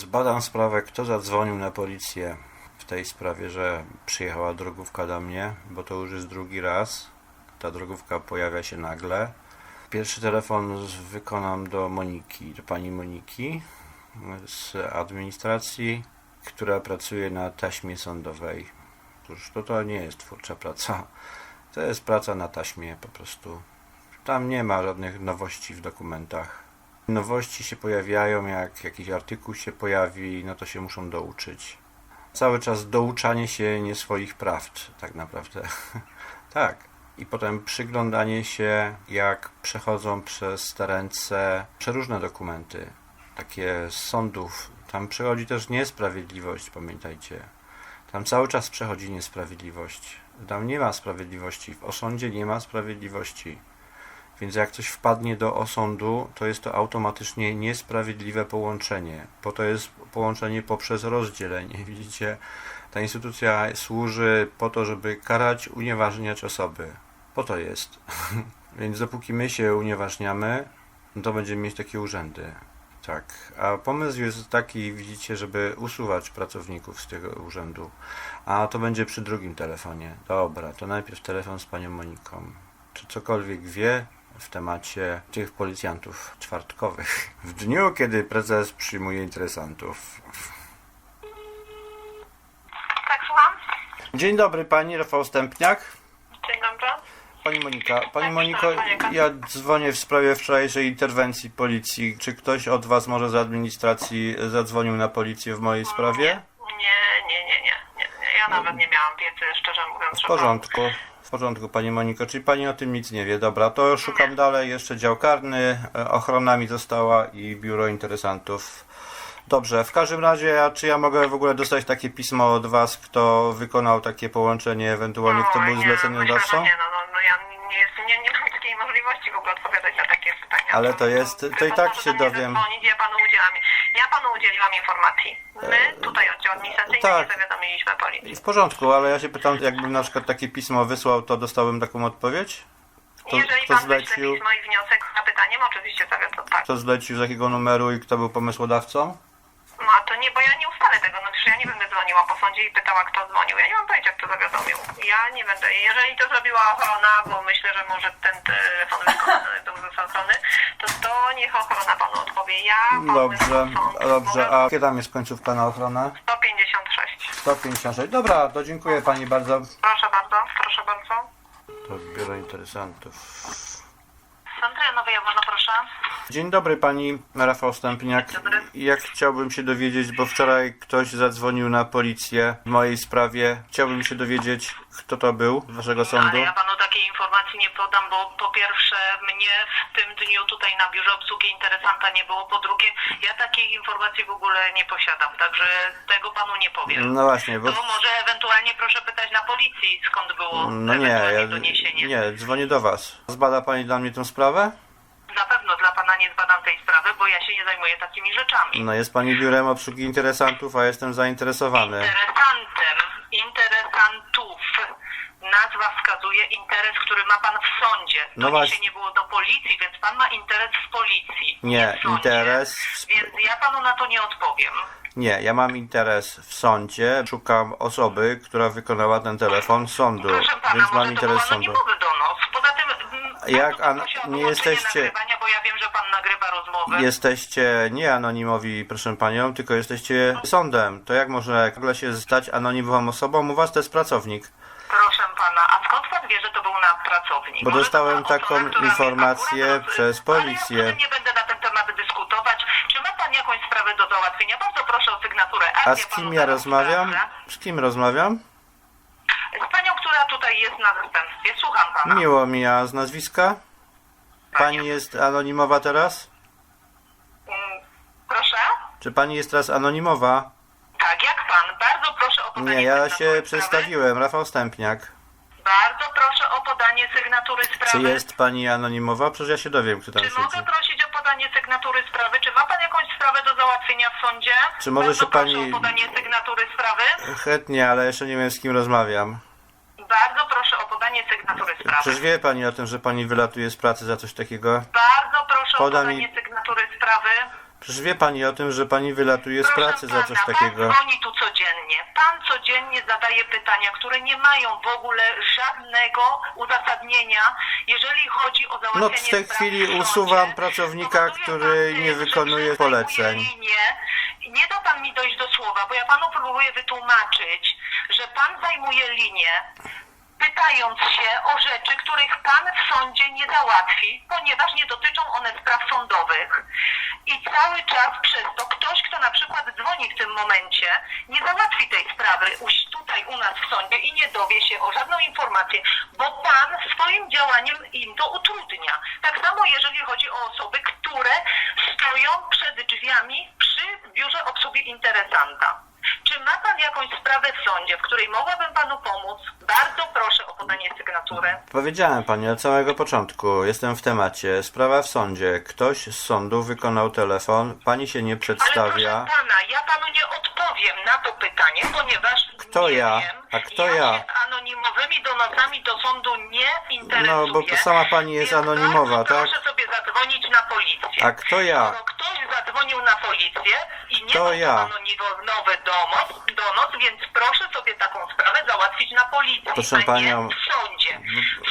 Zbadam sprawę, kto zadzwonił na policję w tej sprawie, że przyjechała drogówka do mnie, bo to już jest drugi raz. Ta drogówka pojawia się nagle. Pierwszy telefon wykonam do Moniki, do pani Moniki z administracji, która pracuje na taśmie sądowej. Cóż, to, to nie jest twórcza praca. To jest praca na taśmie po prostu. Tam nie ma żadnych nowości w dokumentach. Nowości się pojawiają, jak jakiś artykuł się pojawi, no to się muszą douczyć. Cały czas douczanie się nie swoich prawd, tak naprawdę. tak. I potem przyglądanie się, jak przechodzą przez te ręce przeróżne dokumenty, takie z sądów. Tam przechodzi też niesprawiedliwość, pamiętajcie. Tam cały czas przechodzi niesprawiedliwość. Tam nie ma sprawiedliwości. W osądzie nie ma sprawiedliwości. Więc jak coś wpadnie do osądu, to jest to automatycznie niesprawiedliwe połączenie, bo to jest połączenie poprzez rozdzielenie. Widzicie, ta instytucja służy po to, żeby karać, unieważniać osoby. Po to jest. Więc dopóki my się unieważniamy, to będziemy mieć takie urzędy. Tak. A pomysł jest taki, widzicie, żeby usuwać pracowników z tego urzędu. A to będzie przy drugim telefonie. Dobra, to najpierw telefon z panią Moniką. Czy cokolwiek wie w temacie tych policjantów czwartkowych? W dniu, kiedy prezes przyjmuje interesantów. Tak, słucham? Dzień dobry, pani Rafał Stępniak. Dzień dobry. Pani Monika, pani Tak, Moniko, Monika. ja dzwonię w sprawie wczorajszej interwencji policji. Czy ktoś od was może z administracji zadzwonił na policję w mojej sprawie? Nie, nie, nie, nie, nie. Ja nawet nie miałam wiedzy, szczerze mówiąc. W że porządku. W porządku, pani Moniko, czyli pani o tym nic nie wie. Dobra, to szukam dalej. Jeszcze dział karny, e, ochrona mi została i biuro interesantów. Dobrze, w każdym razie, a czy ja mogę w ogóle dostać takie pismo od was, kto wykonał takie połączenie, ewentualnie kto był zleceniodawcą? Nie, no, ogóle odpowiadać na takie pytania. Ale to jest- to i tak się dowiem. Ja panu udzielam, ja panu udzieliłam informacji. My tutaj oddział administracyjny tak. nie zawiadomiliśmy policji. W porządku, ale ja się pytam, jakbym na przykład takie pismo wysłał, to dostałbym taką odpowiedź? Kto, Jeżeli kto pan zlecił? pismo i wniosek z zapytaniem, oczywiście zawiadomo, tak. Kto zlecił, z jakiego numeru i kto był pomysłodawcą? No a to nie, bo ja nie ustalę tego, no przecież ja nie będę dzwoniła po sądzie i pytała, kto dzwonił. Ja nie mam pojęcia, kto zawiadomił. Ja nie będę. Jeżeli to zrobiła ochrona, bo myślę, że może ten telefon był ze strony, to to niech ochrona panu odpowie. Ja panu Dobrze, sąd dobrze. mogę- A kiedy tam jest końcówka na ochronę? 156. 156. Dobra, to dziękuję pani bardzo. Proszę bardzo, proszę bardzo. To biuro interesantów. Sandra Nowej, można proszę. Dzień dobry pani Rafał Stępniak. Dzień dobry. Jak chciałbym się dowiedzieć, bo wczoraj ktoś zadzwonił na policję w mojej sprawie. Chciałbym się dowiedzieć, kto to był z waszego sądu. Ale ja panu takiej informacji nie podam, bo po pierwsze mnie w tym dniu tutaj na biurze obsługi interesanta nie było, po drugie ja takiej informacji w ogóle nie posiadam, także tego panu nie powiem. No właśnie, bo... To może ewentualnie proszę pytać na policji, skąd było No nie, ewentualnie ja, doniesienie. nie, dzwonię do was. Zbada pani dla mnie tę sprawę? Na pewno dla pana nie zbadam tej sprawy, bo ja się nie zajmuję takimi rzeczami. No jest pani biurem obsługi interesantów, a jestem zainteresowany. Interesantem, interesantów. Nazwa wskazuje interes, który ma pan w sądzie. No To właśnie. nie było do policji, więc pan ma interes w policji. Nie, w sądzie. interes w sp- Więc ja panu na to nie odpowiem. Nie, ja mam interes w sądzie. Szukam osoby, która wykonała ten telefon z sądu, Proszę pana, więc mam może to był interes sądu. anonimowy donos. Jak an- nie jesteście- bo ja wiem, że pan nagrywa rozmowę. Jesteście nie anonimowi, proszę panią, tylko jesteście sądem. To jak można nagle się stać anonimową osobą? U was to jest pracownik. Proszę pana, a skąd pan wie, że to był na pracownik? Bo Może to dostałem była taką która mnie informację akurat roz- przez policję. Ale ja nie będę na ten temat dyskutować. Czy ma pan jakąś sprawę do załatwienia? Bardzo proszę o sygnaturę. A z kim ja rozmawiam? Z kim rozmawiam? Z panią, która tutaj jest na zastępstwie. Słucham pana. Miło mi, a z nazwiska? Pani jest anonimowa teraz? Mm, Proszę? Czy pani jest teraz anonimowa? Tak, jak pan? Bardzo proszę o podanie Nie, ja sygnatury się sprawy. przedstawiłem, Rafał Stępniak. Bardzo proszę o podanie sygnatury sprawy. Czy jest pani anonimowa? Przecież ja się dowiem, kto tam Czy siedzi. mogę prosić o podanie sygnatury sprawy? Czy ma pan jakąś sprawę do załatwienia w sądzie? Czy może Bardzo się pani- proszę o podanie sygnatury sprawy. Chętnie, ale jeszcze nie wiem z kim rozmawiam. Bardzo proszę podanie sygnatury sprawy. Przecież wie pani o tym, że pani wylatuje z pracy za coś takiego? Bardzo proszę Poda o podanie mi- sygnatury sprawy. Przecież wie pani o tym, że pani wylatuje z Proszę pracy za coś pana, takiego. Pan dzwoni tu codziennie. Pan codziennie zadaje pytania, które nie mają w ogóle żadnego uzasadnienia, jeżeli chodzi o załatwienie No, w tej spraw chwili w sądzie. usuwam pracownika, Powoduje który pan, nie wykonuje poleceń. linię. Nie da pan mi dojść do słowa, bo ja panu próbuję wytłumaczyć, że pan zajmuje linię, pytając się o rzeczy, których pan w sądzie nie załatwi, ponieważ nie dotyczą one spraw sądowych. I cały czas przez to ktoś, kto na przykład dzwoni w tym momencie, nie załatwi tej sprawy tutaj u nas w sądzie i nie dowie się o żadną informację, bo pan swoim działaniem im to utrudnia. Tak samo jeżeli chodzi o osoby, które stoją przed drzwiami przy biurze obsługi interesanta. Czy ma pan jakąś sprawę w sądzie, w której mogłabym panu pomóc? Bardzo proszę o podanie sygnatury. Powiedziałem pani od samego początku, jestem w temacie. Sprawa w sądzie. Ktoś z sądu wykonał telefon, pani się nie Ale przedstawia. proszę pana, ja panu nie odpowiem na to pytanie, ponieważ Kto nie ja? wiem. A kto ja? ja? się anonimowymi donosami do sądu nie interesuję. No, bo sama pani jest więc anonimowa, bardzo tak? Proszę sobie zadzwonić na policję. A kto ja? Skoro ktoś zadzwonił na policję i nie To był ja. anonimowy donos, donos, więc proszę sobie taką sprawę załatwić na policji, Proszę a panią, nie w sądzie.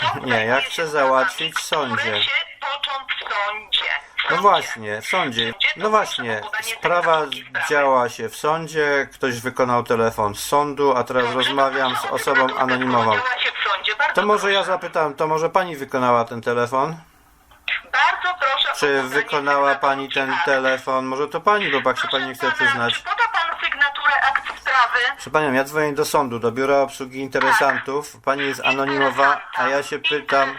Sąd nie, ja zajmuje chcę się załatwić w sądzie. Które się toczą w sądzie. W No sądzie. właśnie, w sądzie. No właśnie, sprawa działa się w sądzie, ktoś wykonał telefon z sądu, a teraz rozmawiam z osobą anonimową. To może ja zapytam, to może pani wykonała ten telefon? Bardzo proszę Czy wykonała pani ten telefon? Może to pani, bo tak się pani nie chce przyznać. Proszę panią, ja dzwonię do sądu, do biura obsługi interesantów. Pani jest anonimowa, a ja się pytam.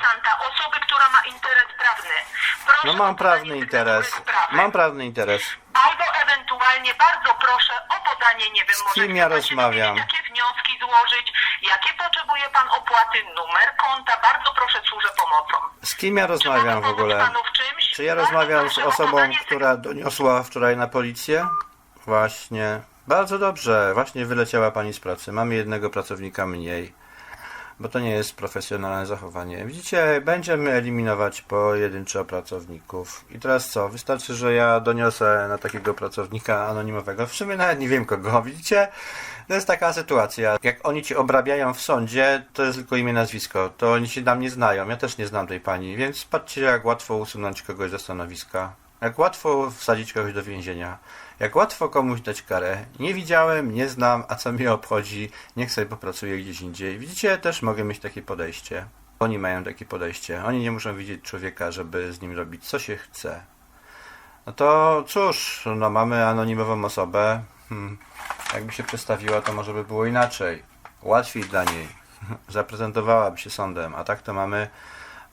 No mam prawny interes. Mam prawny interes. Albo ewentualnie bardzo proszę o podanie, nie wiem, Z kim ja rozmawiam? Jakie wnioski złożyć, jakie potrzebuje pan opłaty, numer konta, bardzo proszę służę pomocą. Z kim ja rozmawiam w ogóle? Czy ja rozmawiam z osobą, która doniosła wczoraj na policję? Właśnie. Bardzo dobrze. Właśnie wyleciała pani z pracy. Mamy jednego pracownika mniej. Bo to nie jest profesjonalne zachowanie. Widzicie, będziemy eliminować pojedynczo pracowników. I teraz co? Wystarczy, że ja doniosę na takiego pracownika anonimowego. W sumie nawet nie wiem kogo. Widzicie? To jest taka sytuacja. Jak oni ci obrabiają w sądzie, to jest tylko imię, nazwisko. To oni się nam nie znają. Ja też nie znam tej pani. Więc patrzcie, jak łatwo usunąć kogoś ze stanowiska. Jak łatwo wsadzić kogoś do więzienia. Jak łatwo komuś dać karę. Nie widziałem, nie znam, a co mnie obchodzi, niech sobie popracuje gdzieś indziej. Widzicie, też mogę mieć takie podejście. Oni mają takie podejście. Oni nie muszą widzieć człowieka, żeby z nim robić co się chce. No to cóż, no mamy anonimową osobę. Hmm. Jakby się przedstawiła, to może by było inaczej. Łatwiej dla niej. Zaprezentowałaby się sądem, a tak to mamy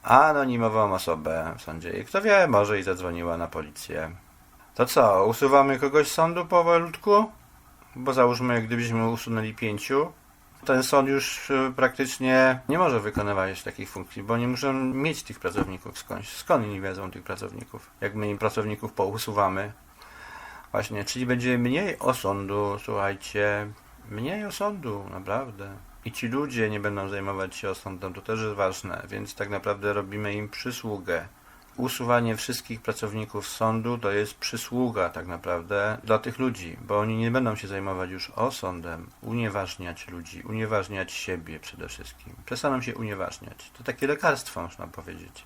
anonimową osobę w sądzie. I kto wie, może i zadzwoniła na policję. To co, usuwamy kogoś z sądu powolutku? Bo załóżmy, gdybyśmy usunęli pięciu, ten sąd już y, praktycznie nie może wykonywać takich funkcji, bo nie muszą mieć tych pracowników skądś. Skąd oni wezmą tych pracowników? Jak my im pracowników pousuwamy? Właśnie, czyli będzie mniej osądu, słuchajcie, mniej osądu, naprawdę. I ci ludzie nie będą zajmować się osądem, to też jest ważne, więc tak naprawdę robimy im przysługę. Usuwanie wszystkich pracowników sądu to jest przysługa tak naprawdę dla tych ludzi, bo oni nie będą się zajmować już osądem, unieważniać ludzi, unieważniać siebie przede wszystkim. Przestaną się unieważniać. To takie lekarstwo, można powiedzieć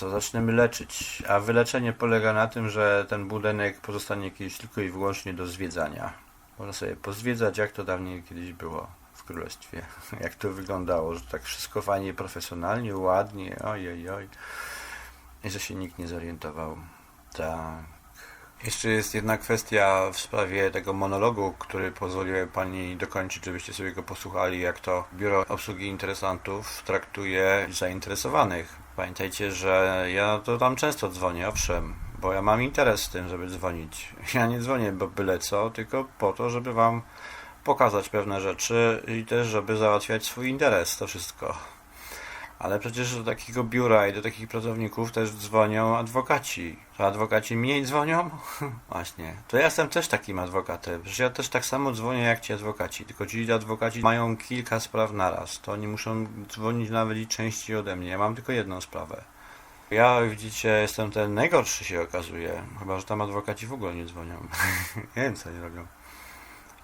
to zaczniemy leczyć. A wyleczenie polega na tym, że ten budynek pozostanie kiedyś tylko i wyłącznie do zwiedzania. Można sobie pozwiedzać, jak to dawniej kiedyś było w królestwie. Jak to wyglądało, że tak wszystko fajnie, profesjonalnie, ładnie, oj, oj, oj. I że się nikt nie zorientował. Tak. Jeszcze jest jedna kwestia w sprawie tego monologu, który pozwoliłem Pani dokończyć, żebyście sobie go posłuchali, jak to Biuro Obsługi Interesantów traktuje zainteresowanych. Pamiętajcie, że ja to tam często dzwonię, owszem, bo ja mam interes w tym, żeby dzwonić. Ja nie dzwonię bo byle co, tylko po to, żeby Wam pokazać pewne rzeczy i też, żeby załatwiać swój interes, to wszystko. Ale przecież do takiego biura i do takich pracowników też dzwonią adwokaci. To adwokaci mniej dzwonią? Właśnie. To ja jestem też takim adwokatem. Przecież ja też tak samo dzwonię jak ci adwokaci. Tylko ci adwokaci mają kilka spraw naraz. To oni muszą dzwonić nawet i częściej ode mnie. Ja mam tylko jedną sprawę. Ja, widzicie, jestem ten najgorszy się okazuje. Chyba, że tam adwokaci w ogóle nie dzwonią. nie wiem, co oni robią.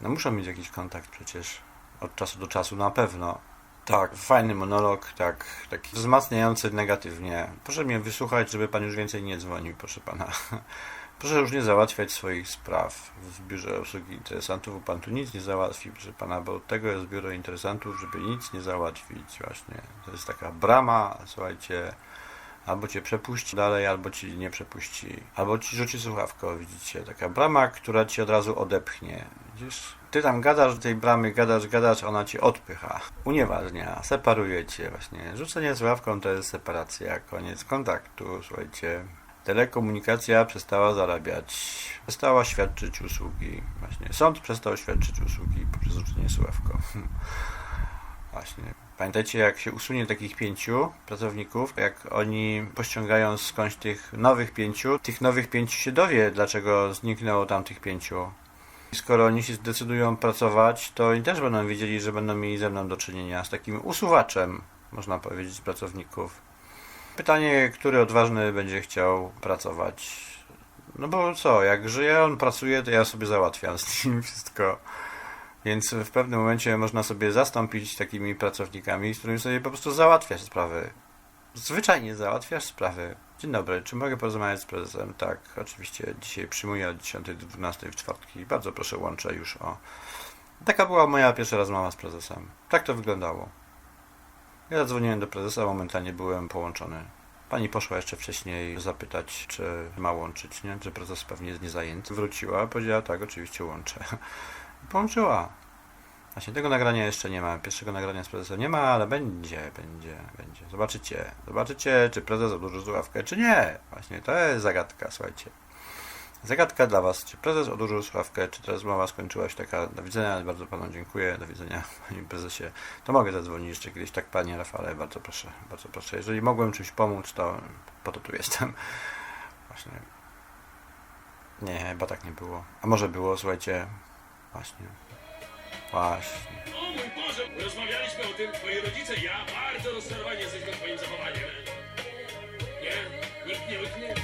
No muszą mieć jakiś kontakt przecież. Od czasu do czasu na pewno. Tak, fajny monolog, tak, taki wzmacniający negatywnie. Proszę mnie wysłuchać, żeby pan już więcej nie dzwonił, proszę pana. Proszę już nie załatwiać swoich spraw w biurze obsługi interesantów, bo pan tu nic nie załatwi, proszę pana, bo tego jest biuro interesantów, żeby nic nie załatwić właśnie. To jest taka brama, słuchajcie, albo cię przepuści dalej, albo ci nie przepuści, albo ci rzuci słuchawkę, widzicie, taka brama, która ci od razu odepchnie. Widzisz? Ty tam gadasz do tej bramy, gadasz, gadasz, ona cię odpycha, unieważnia, separuje cię właśnie. Rzucenie słuchawką to jest separacja, koniec kontaktu, słuchajcie. Telekomunikacja przestała zarabiać, przestała świadczyć usługi. Właśnie sąd przestał świadczyć usługi poprzez rzucenie słuchawką. Właśnie. Pamiętajcie, jak się usunie takich pięciu pracowników, jak oni pościągają skądś tych nowych pięciu, tych nowych pięciu się dowie, dlaczego zniknęło tam tych pięciu. I skoro oni się zdecydują pracować, to oni też będą wiedzieli, że będą mieli ze mną do czynienia z takim usuwaczem, można powiedzieć, pracowników. Pytanie, który odważny będzie chciał pracować. No bo co, jak żyje, on pracuje, to ja sobie załatwiam z nim wszystko. Więc w pewnym momencie można sobie zastąpić takimi pracownikami, z którymi sobie po prostu załatwiasz sprawy. Zwyczajnie załatwiasz sprawy. Dzień dobry, czy mogę porozmawiać z prezesem? Tak, oczywiście. Dzisiaj przyjmuję od 10 do 12 w czwartki. Bardzo proszę, łączę już o. Taka była moja pierwsza rozmowa z prezesem. Tak to wyglądało. Ja zadzwoniłem do prezesa, momentalnie byłem połączony. Pani poszła jeszcze wcześniej zapytać, czy ma łączyć, nie? Czy prezes pewnie jest niezajęty. Wróciła, powiedziała tak, oczywiście łączę. Połączyła. Właśnie tego nagrania jeszcze nie ma. Pierwszego nagrania z prezesem nie ma, ale będzie, będzie, będzie. Zobaczycie. Zobaczycie, czy prezes odłoży słuchawkę, czy nie. Właśnie to jest zagadka, słuchajcie. Zagadka dla Was. Czy prezes odłożył słuchawkę, czy ta rozmowa skończyła się taka do widzenia, bardzo Panu dziękuję, do widzenia Panie Prezesie. To mogę zadzwonić jeszcze kiedyś, tak Panie Rafale, bardzo proszę, bardzo proszę. Jeżeli mogłem czymś pomóc, to po to tu jestem. Właśnie. Nie, chyba tak nie było. A może było, słuchajcie. Właśnie. Właśnie. O mój Boże, rozmawialiśmy o tym, twoi rodzice, ja bardzo rozczarowani jesteśmy twoim zachowaniem. Nie? Nikt nie łyknie?